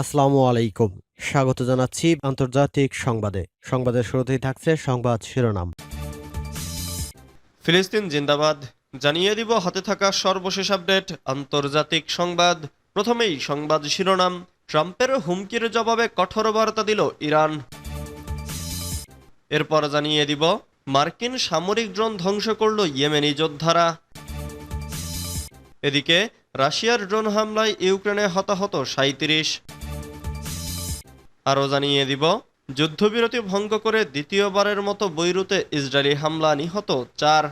আসসালামু আলাইকুম। স্বাগত জানাচ্ছি আন্তর্জাতিক সংবাদে। সংবাদের শুরুতেই থাকছে সংবাদ শিরোনাম। ফিলিস্তিন জিন্দাবাদ। জানিয়ে দিব হাতে থাকা সর্বশেষ আপডেট, আন্তর্জাতিক সংবাদ। প্রথমেই সংবাদ শিরোনাম, ট্রাম্পের হুমকির জবাবে কঠোর বার্তা দিল ইরান। এরপর জানিয়ে দিব, মার্কিন সামরিক ড্রোন ধ্বংস করল ইয়েমেনি যোদ্ধারা। এদিকে, রাশিয়ার ড্রোন হামলায় ইউক্রেনে হতাহত সাঁত্রিশ আরও জানিয়ে দিব, যুদ্ধবিরতি ভঙ্গ করে দ্বিতীয়বারের মতো বৈরুতে ইসরায়েলি হামলা নিহত চার।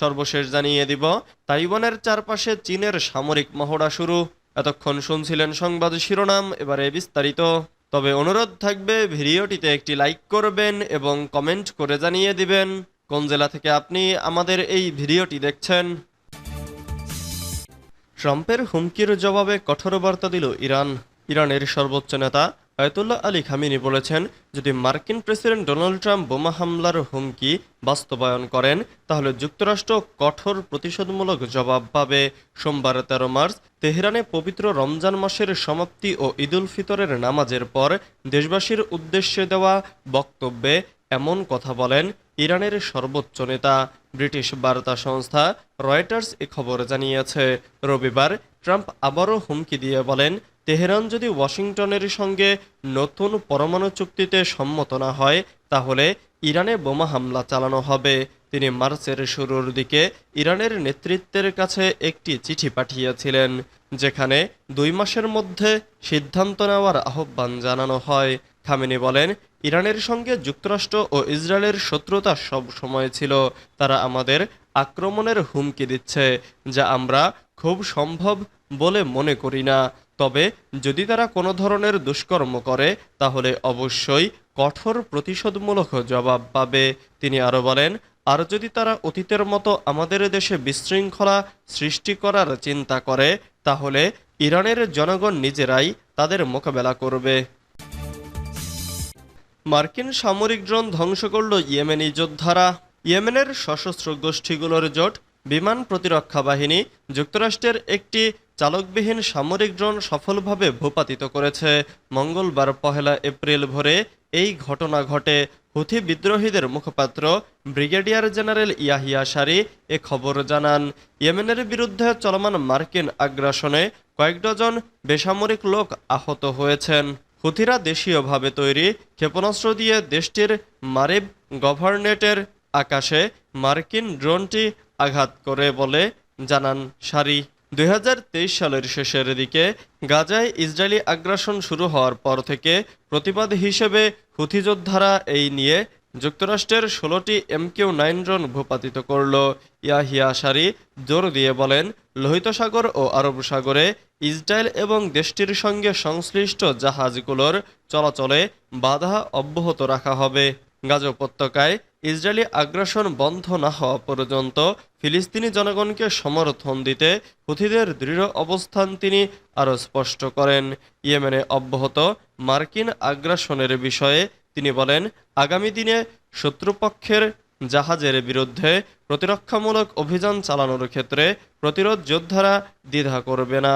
সর্বশেষ জানিয়ে দিব, তাইওয়ানের চারপাশে চীনের সামরিক মহড়া শুরু। এতক্ষণ শুনছিলেন সংবাদ শিরোনাম, এবারে বিস্তারিত। তবে অনুরোধ থাকবে, ভিডিওটিতে একটি লাইক করবেন এবং কমেন্ট করে জানিয়ে দিবেন, কোন জেলা থেকে আপনি আমাদের এই ভিডিওটি দেখছেন। ট্রাম্পের হুমকির জবাবে কঠোর বার্তা দিল ইরান। ইরানের সর্বোচ্চ নেতা আয়তুল্লাহ আলী খামিনি বলেছেন, যদি মার্কিন প্রেসিডেন্ট ডোনাল্ড ট্রাম্প বোমা হামলার হুমকি বাস্তবায়ন করেন, তাহলে যুক্তরাষ্ট্র কঠোর প্রতিশোধমূলক জবাব পাবে। সোমবার তেরো মার্চ তেহরানে পবিত্র রমজান মাসের সমাপ্তি ও ঈদুল ফিতরের নামাজের পর দেশবাসীর উদ্দেশ্যে দেওয়া বক্তব্যে এমন কথা বলেন ইরানের সর্বোচ্চ নেতা। ব্রিটিশ বার্তা সংস্থা রয়টার্স এ খবর জানিয়েছে, রবিবার ট্রাম্প আবারও হুমকি দিয়ে বলেন তেহরান যদি ওয়াশিংটনের সঙ্গে নতুন পরমাণু চুক্তিতে সম্মত না হয়, তাহলে ইরানে বোমা হামলা চালানো হবে। তিনি মার্চের শুরুর দিকে ইরানের নেতৃত্বের কাছে একটি চিঠি পাঠিয়েছিলেন, যেখানে দুই মাসের মধ্যে সিদ্ধান্ত নেওয়ার আহ্বান জানানো হয়। খামেনি বলেন, ইরানের সঙ্গে যুক্তরাষ্ট্র ও ইসরায়েলের শত্রুতা সব সময় ছিল। তারা আমাদের আক্রমণের হুমকি দিচ্ছে, যা আমরা খুব সম্ভব বলে মনে করি না। তবে যদি তারা কোনো ধরনের দুষ্কর্ম করে, তাহলে অবশ্যই কঠোর প্রতিশোধমূলক জবাব পাবে। তিনি আরও বলেন, আর যদি তারা অতীতের মতো আমাদের দেশে বিশৃঙ্খলা সৃষ্টি করার চিন্তা করে, তাহলে ইরানের জনগণ নিজেরাই তাদের মোকাবেলা করবে। মার্কিন সামরিক ড্রোন ধ্বংস করল ইয়েমেনি যোদ্ধারা। ইয়েমেনের সশস্ত্র গোষ্ঠীগুলোর জোট বিমান প্রতিরক্ষা বাহিনী, যুক্তরাষ্ট্রের একটি চালকবিহীন সামরিক ড্রোন সফলভাবে ভূপাতিত করেছে। মঙ্গলবার পহেলা এপ্রিল ভোরে এই ঘটনা ঘটে। হুথি বিদ্রোহীদের মুখপাত্র ব্রিগেডিয়ার জেনারেল ইয়াহিয়া সারি এ খবর জানান, ইয়েমেনের বিরুদ্ধে চলমান মার্কিন আগ্রাসনে কয়েক ডজন বেসামরিক লোক আহত হয়েছেন। হুথিরা দেশীয়ভাবে তৈরি ক্ষেপণাস্ত্র দিয়ে দেশটির মারিব গভর্নেটের আকাশে মার্কিন ড্রোনটি আঘাত করে বলে জানান সারি দুই হাজার তেইশ সালের শেষের দিকে গাজায় ইসরায়েলি আগ্রাসন শুরু হওয়ার পর থেকে প্রতিবাদ হিসেবে হুথি যোদ্ধারা এই নিয়ে যুক্তরাষ্ট্রের ষোলোটি এমকিউ নাইন ড্রোন ভূপাতিত করল। ইয়াহিয়া সারি জোর দিয়ে বলেন, লোহিত সাগর ও আরব সাগরে ইসরায়েল এবং দেশটির সঙ্গে সংশ্লিষ্ট জাহাজগুলোর চলাচলে বাধা অব্যাহত রাখা হবে। গাজা উপত্যকায় ইসরায়েলি আগ্রাসন বন্ধ না হওয়া পর্যন্ত ফিলিস্তিনি জনগণকে সমর্থন দিতে হুথিদের দৃঢ় অবস্থান তিনি আরও স্পষ্ট করেন। ইয়েমেনে অব্যাহত মার্কিন আগ্রাসনের বিষয়ে তিনি বলেন, আগামী দিনে শত্রুপক্ষের জাহাজের বিরুদ্ধে প্রতিরক্ষামূলক অভিযান চালানোর ক্ষেত্রে প্রতিরোধ যোদ্ধারা দ্বিধা করবে না।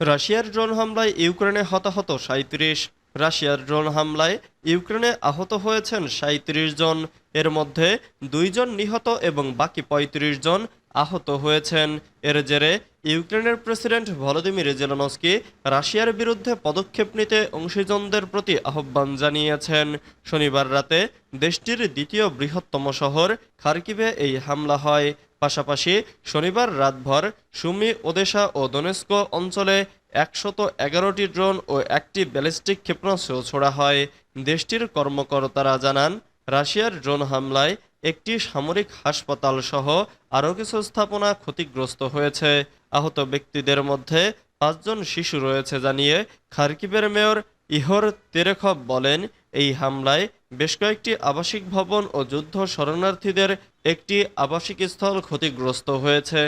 রাশিয়ার ড্রোন হামলায় ইউক্রেনে হতাহত সাঁত্রিশ রাশিয়ার ড্রোন হামলায় ইউক্রেনে আহত হয়েছেন সাঁত্রিশ জন। এর মধ্যে দুইজন নিহত এবং বাকি ৩৫ জন আহত হয়েছেন। এর জেরে ইউক্রেনের প্রেসিডেন্ট ভলোদিমির জেলনস্কি রাশিয়ার বিরুদ্ধে পদক্ষেপ নিতে অংশীজনদের প্রতি আহ্বান জানিয়েছেন। শনিবার রাতে দেশটির দ্বিতীয় বৃহত্তম শহর খার্কিভে এই হামলা হয়। পাশাপাশি শনিবার রাতভর সুমি, ওদেশা ও দনেস্কো অঞ্চলে একশত এগারোটি ড্রোন ও একটি ব্যালিস্টিক ক্ষেপণাস্ত্র ছোড়া হয়। দেশটির কর্মকর্তারা জানান, রাশিয়ার ড্রোন হামলায় একটি সামরিক হাসপাতাল সহ আরও কিছু স্থাপনা ক্ষতিগ্রস্ত হয়েছে। আহত ব্যক্তিদের মধ্যে পাঁচজন শিশু রয়েছে জানিয়ে খার্কিবের মেয়র ইহর তেরেখব বলেন এই হামলায় বেশ কয়েকটি আবাসিক ভবন ও যুদ্ধ শরণার্থীদের একটি আবাসিক স্থল ক্ষতিগ্রস্ত হয়েছে।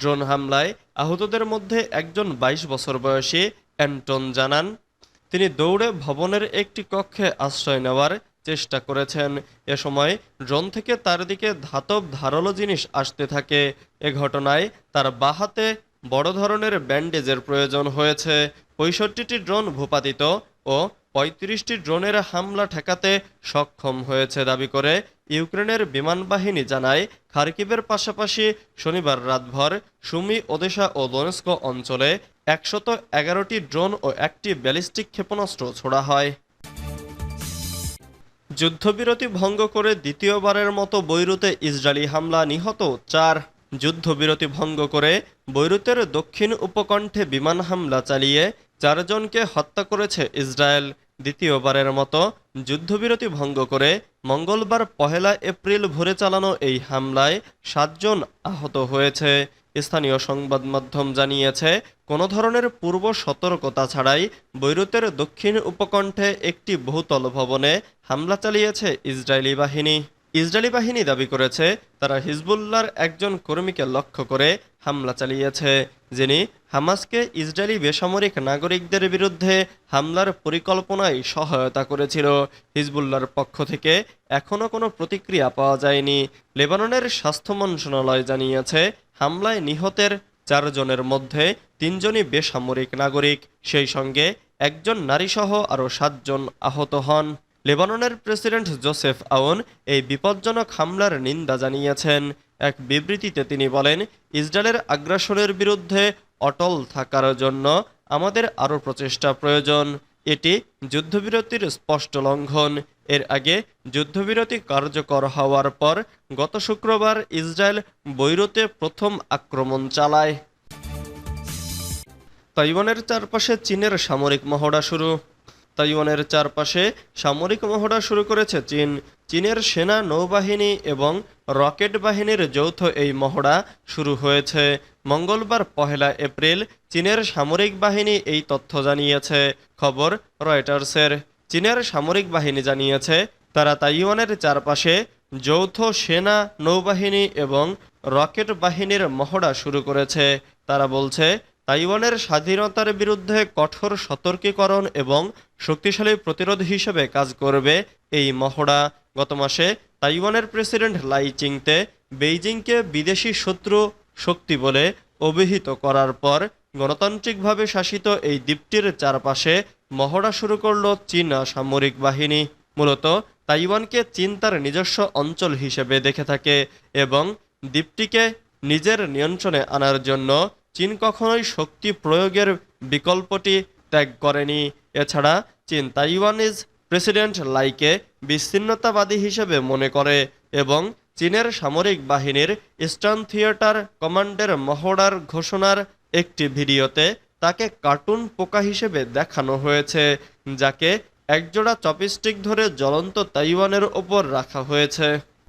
ড্রোন হামলায় আহতদের মধ্যে একজন ২২ বছর বয়সী অ্যান্টন জানান, তিনি দৌড়ে ভবনের একটি কক্ষে আশ্রয় নেওয়ার চেষ্টা করেছেন। এ সময় ড্রোন থেকে তার দিকে ধাতব ধারালো জিনিস আসতে থাকে। এ ঘটনায় তার বাহাতে বড় ধরনের ব্যান্ডেজের প্রয়োজন হয়েছে। পঁয়ষট্টিটি ড্রোন ভূপাতিত ও পঁয়ত্রিশটি ড্রোনের হামলা ঠেকাতে সক্ষম হয়েছে দাবি করে ইউক্রেনের বিমান বাহিনী জানায়, খার্কিবের পাশাপাশি শনিবার রাতভর সুমি, ওদেশা ও দোনেস্ক অঞ্চলে একশত এগারোটি ড্রোন ও একটি ব্যালিস্টিক ক্ষেপণাস্ত্র ছোড়া হয়। যুদ্ধবিরতি ভঙ্গ করে দ্বিতীয়বারের মতো বৈরুতে ইসরায়েলি হামলা নিহত চার। যুদ্ধবিরতি ভঙ্গ করে বৈরুতের দক্ষিণ উপকণ্ঠে বিমান হামলা চালিয়ে চারজনকে হত্যা করেছে ইসরায়েল। দ্বিতীয়বারের মতো যুদ্ধবিরতি ভঙ্গ করে মঙ্গলবার পহেলা এপ্রিল ভোরে চালানো এই হামলায় সাতজন আহত হয়েছে। স্থানীয় সংবাদ মাধ্যম জানিয়েছে, কোনো ধরনের পূর্ব সতর্কতা ছাড়াই বৈরুতের দক্ষিণ উপকণ্ঠে একটি বহুতল ভবনে হামলা চালিয়েছে ইসরায়েলি বাহিনী। ইসরায়েলি বাহিনী দাবি করেছে, তারা হিজবুল্লাহর একজন কর্মীকে লক্ষ্য করে হামলা চালিয়েছে, যিনি হামাসকে ইসরায়েলি বেসামরিক নাগরিকদের বিরুদ্ধে হামলার পরিকল্পনায় সহায়তা করেছিল। হিজবুল্লাহর পক্ষ থেকে এখনও কোনো প্রতিক্রিয়া পাওয়া যায়নি। লেবাননের স্বাস্থ্য মন্ত্রণালয় জানিয়েছে, হামলায় নিহতের চারজনের মধ্যে তিনজনই বেসামরিক নাগরিক, সেই সঙ্গে একজন নারীসহ আরও সাতজন আহত হন। লেবাননের প্রেসিডেন্ট জোসেফ আউন এই বিপজ্জনক হামলার নিন্দা জানিয়েছেন। এক বিবৃতিতে তিনি বলেন, ইসরায়েলের আগ্রাসনের বিরুদ্ধে অটল থাকার জন্য আমাদের আরও প্রচেষ্টা প্রয়োজন। এটি যুদ্ধবিরতির স্পষ্ট লঙ্ঘন। এর আগে যুদ্ধবিরতি কার্যকর হওয়ার পর গত শুক্রবার ইসরায়েল বৈরুতে প্রথম আক্রমণ চালায়। তাইওয়ানের চারপাশে চীনের সামরিক মহড়া শুরু। তাইওয়ানের চারপাশে সামরিক মহড়া শুরু করেছে চীন। চীনের সেনা নৌবাহিনী এবং রকেট বাহিনীর যৌথ এই মহড়া শুরু হয়েছে। মঙ্গলবার পহেলা এপ্রিল চীনের সামরিক বাহিনী এই তথ্য জানিয়েছে। খবর রয়টার্সের। চীনের সামরিক বাহিনী জানিয়েছে, তারা তাইওয়ানের চারপাশে যৌথ সেনা, নৌবাহিনী এবং রকেট বাহিনীর মহড়া শুরু করেছে। তারা বলছে, তাইওয়ানের স্বাধীনতার বিরুদ্ধে কঠোর সতর্কীকরণ এবং শক্তিশালী প্রতিরোধ হিসেবে কাজ করবে এই মহড়া। গত মাসে তাইওয়ানের প্রেসিডেন্ট লাই চিংতে বেইজিংকে বিদেশি শত্রু শক্তি বলে অভিহিত করার পর গণতান্ত্রিকভাবে শাসিত এই দ্বীপটির চারপাশে মহড়া শুরু করল চীনা সামরিক বাহিনী। মূলত তাইওয়ানকে চীন তার নিজস্ব অঞ্চল হিসেবে দেখে থাকে এবং দ্বীপটিকে নিজের নিয়ন্ত্রণে আনার জন্য চীন কখনোই শক্তি প্রয়োগের বিকল্পটি ত্যাগ করেনি। এছাড়া চীন তাইওয়ানিজ প্রেসিডেন্ট লাইকে বিচ্ছিন্নতাবাদী হিসেবে মনে করে এবং চীনের সামরিক বাহিনীর ইস্টার্ন থিয়েটার কমান্ডের মহড়ার ঘোষণার একটি ভিডিওতে তাকে কার্টুন পোকা হিসেবে দেখানো হয়েছে, যাকে একজোড়া চপস্টিক ধরে জ্বলন্ত তাইওয়ানের ওপর রাখা হয়েছে।